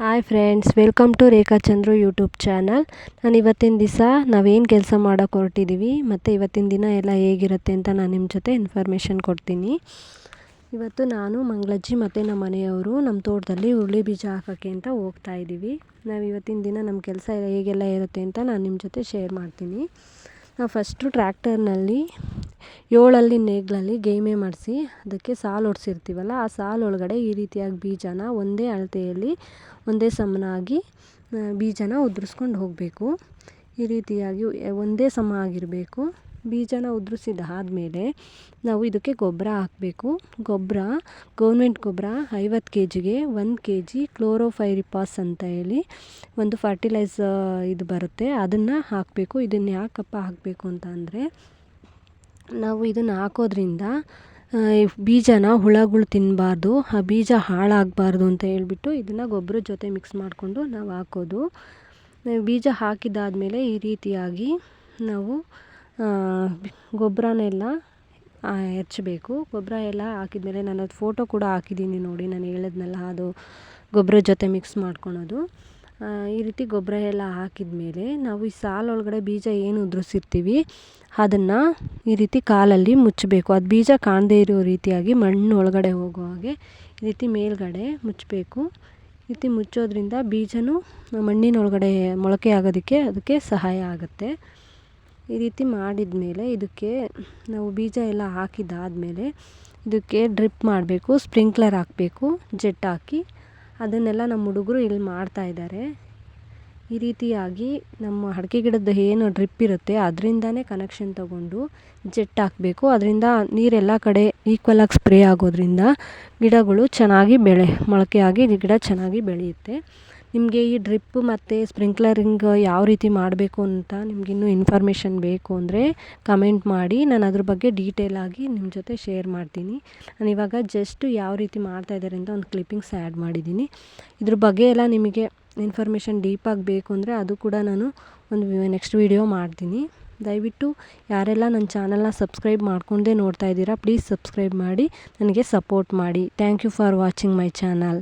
Hi friends welcome to Rekha Chandru YouTube channel ನಾನು ಇವತ್ತಿನ ದಿವಸ ನಾವೇನು ಕೆಲಸ ಮಾಡೋಕ್ಕೆ ಹೊರಟಿದ್ದೀವಿ ಮತ್ತು ಇವತ್ತಿನ ದಿನ ಎಲ್ಲ ಹೇಗಿರುತ್ತೆ ಅಂತ ನಾನು ನಿಮ್ಮ ಜೊತೆ ಇನ್ಫಾರ್ಮೇಷನ್ ಕೊಡ್ತೀನಿ. ಇವತ್ತು ನಾನು, ಮಂಗಳಜ್ಜಿ ಮತ್ತು ನಮ್ಮ ಮನೆಯವರು ನಮ್ಮ ತೋಟದಲ್ಲಿ ಹುರುಳಿ ಬೀಜ ಹಾಕೋಕ್ಕೆ ಅಂತ ಹೋಗ್ತಾ ಇದ್ದೀವಿ ನಾವು ಇವತ್ತಿನ ದಿನ ನಮ್ಮ ಕೆಲಸ ಹೇಗೆಲ್ಲ ಇರುತ್ತೆ ಅಂತ ನಾನು ನಿಮ್ಮ ಜೊತೆ ಶೇರ್ ಮಾಡ್ತೀನಿ. ನಾವು ಫಸ್ಟು ಟ್ರ್ಯಾಕ್ಟರ್ನಲ್ಲಿ ಏಳಲ್ಲಿ ನೇಗ್ಲಲ್ಲಿ ಗೇಮೆ ಮಾಡಿಸಿ, ಅದಕ್ಕೆ ಸಾಲು ಹೊಡ್ಸಿರ್ತೀವಲ್ಲ ಆ ಸಾಲು ಒಳಗಡೆ ಈ ರೀತಿಯಾಗಿ ಬೀಜನ ಒಂದೇ ಅಳತೆಯಲ್ಲಿ, ಒಂದೇ ಸಮನಾಗಿ ಬೀಜನ ಉದುರಿಸ್ಕೊಂಡು ಹೋಗಬೇಕು. ಈ ರೀತಿಯಾಗಿ ಒಂದೇ ಸಮ ಆಗಿರಬೇಕು. ಬೀಜನ ಉದುರಿಸಿದಾದ್ಮೇಲೆ ನಾವು ಇದಕ್ಕೆ ಗೊಬ್ಬರ ಹಾಕಬೇಕು. ಗೊಬ್ಬರ ಗೌರ್ಮೆಂಟ್ ಗೊಬ್ಬರ ಐವತ್ತು ಕೆ ಜಿಗೆ ಒಂದು ಕೆ ಜಿ ಕ್ಲೋರೋಫೈರಿಪಾಸ್ ಅಂತ ಹೇಳಿ ಒಂದು ಫರ್ಟಿಲೈಸ ಇದು ಬರುತ್ತೆ. ಅದನ್ನು ಹಾಕಬೇಕು. ಇದನ್ನು ಯಾಕಪ್ಪ ಹಾಕಬೇಕು ಅಂತ ಅಂದರೆ ನಾವು ಇದನ್ನು ಹಾಕೋದ್ರಿಂದ ಬೀಜನ ಹುಳಗಳು ತಿನ್ನಬಾರ್ದು ಆ ಬೀಜ ಹಾಳಾಗಬಾರ್ದು ಅಂತ ಹೇಳ್ಬಿಟ್ಟು ಇದನ್ನು ಗೊಬ್ಬರದ ಜೊತೆ ಮಿಕ್ಸ್ ಮಾಡಿಕೊಂಡು ನಾವು ಹಾಕೋದು. ಬೀಜ ಹಾಕಿದಾದಮೇಲೆ ಈ ರೀತಿಯಾಗಿ ನಾವು ಗೊಬ್ಬರನೆಲ್ಲ ಹೆಚ್ಚಬೇಕು ಗೊಬ್ಬರ ಎಲ್ಲ ಹಾಕಿದ್ಮೇಲೆ ನಾನು ಅದು ಫೋಟೋ ಕೂಡ ಹಾಕಿದ್ದೀನಿ ನೋಡಿ. ನಾನು ಹೇಳಿದ್ನಲ್ಲ, ಅದು ಗೊಬ್ಬರದ ಜೊತೆ ಮಿಕ್ಸ್ ಮಾಡ್ಕೊಳೋದು. ಈ ರೀತಿ ಗೊಬ್ಬರ ಎಲ್ಲ ಹಾಕಿದ ಮೇಲೆ ನಾವು ಈ ಸಾಲೊಳಗಡೆ ಬೀಜ ಏನು ಉದುರಿಸಿರ್ತೀವಿ, ಅದನ್ನು ಈ ರೀತಿ ಕಾಲಲ್ಲಿ ಮುಚ್ಚಬೇಕು ಅದು ಬೀಜ ಕಾಣದೇ ಇರೋ ರೀತಿಯಾಗಿ ಮಣ್ಣು ಒಳಗಡೆ ಹೋಗೋ ಹಾಗೆ ಈ ರೀತಿ ಮೇಲ್ಗಡೆ ಮುಚ್ಚಬೇಕು ಈ ರೀತಿ ಮುಚ್ಚೋದ್ರಿಂದ ಬೀಜನೂ ಮಣ್ಣಿನೊಳಗಡೆ ಮೊಳಕೆ ಆಗೋದಕ್ಕೆ ಅದಕ್ಕೆ ಸಹಾಯ ಆಗುತ್ತೆ. ಈ ರೀತಿ ಮಾಡಿದ ಮೇಲೆ ಇದಕ್ಕೆ ನಾವು ಬೀಜ ಎಲ್ಲ ಹಾಕಿದ್ದಾದಮೇಲೆ ಇದಕ್ಕೆ ಡ್ರಿಪ್ ಮಾಡಬೇಕು, ಸ್ಪ್ರಿಂಕ್ಲರ್ ಹಾಕಬೇಕು, ಜೆಟ್ ಹಾಕಿ. ಅದನ್ನೆಲ್ಲ ನಮ್ಮ ಹುಡುಗರು ಇಲ್ಲಿ ಮಾಡ್ತಾಯಿದ್ದಾರೆ ಈ ರೀತಿಯಾಗಿ ನಮ್ಮ ಅಡಿಕೆ ಗಿಡದ ಏನು ಡ್ರಿಪ್ ಇರುತ್ತೆ, ಅದರಿಂದನೇ ಕನೆಕ್ಷನ್ ತಗೊಂಡು ಜೆಟ್ ಹಾಕಬೇಕು. ಅದರಿಂದ ನೀರೆಲ್ಲ ಕಡೆ ಈಕ್ವಲಾಗಿ ಸ್ಪ್ರೇ ಆಗೋದ್ರಿಂದ ಗಿಡಗಳು ಚೆನ್ನಾಗಿ ಬೆಳೆ, ಮೊಳಕೆಯಾಗಿ ಗಿಡ ಚೆನ್ನಾಗಿ ಬೆಳೆಯುತ್ತೆ. ನಿಮಗೆ ಈ ಡ್ರಿಪ್ ಮತ್ತು ಸ್ಪ್ರಿಂಕ್ಲರಿಂಗ್ ಯಾವ ರೀತಿ ಮಾಡಬೇಕು ಅಂತ ನಿಮಗಿನ್ನೂ ಇನ್ಫಾರ್ಮೇಷನ್ ಬೇಕು ಅಂದರೆ ಕಮೆಂಟ್ ಮಾಡಿ. ನಾನು ಅದ್ರ ಬಗ್ಗೆ ಡೀಟೇಲಾಗಿ ನಿಮ್ಮ ಜೊತೆ ಶೇರ್ ಮಾಡ್ತೀನಿ. ನಾನು ಇವಾಗ ಜಸ್ಟ್ ಯಾವ ರೀತಿ ಮಾಡ್ತಾ ಇದ್ದಾರೆ ಅಂತ ಒಂದು ಕ್ಲಿಪ್ಪಿಂಗ್ಸ್ ಆ್ಯಡ್ ಮಾಡಿದ್ದೀನಿ. ಇದ್ರ ಬಗ್ಗೆ ಎಲ್ಲ ನಿಮಗೆ ಇನ್ಫಾರ್ಮೇಷನ್ ಡೀಪಾಗಿ ಬೇಕು ಅಂದರೆ ಅದು ಕೂಡ ನಾನು ಒಂದು ನೆಕ್ಸ್ಟ್ ವೀಡಿಯೋ ಮಾಡ್ತೀನಿ. ದಯವಿಟ್ಟು ಯಾರೆಲ್ಲ ನನ್ನ ಚಾನಲ್ನ ಸಬ್ಸ್ಕ್ರೈಬ್ ಮಾಡ್ಕೊಂಡೇ ನೋಡ್ತಾ ಇದ್ದೀರಾ ಪ್ಲೀಸ್ ಸಬ್ಸ್ಕ್ರೈಬ್ ಮಾಡಿ, ನನಗೆ ಸಪೋರ್ಟ್ ಮಾಡಿ. Thank you for watching my channel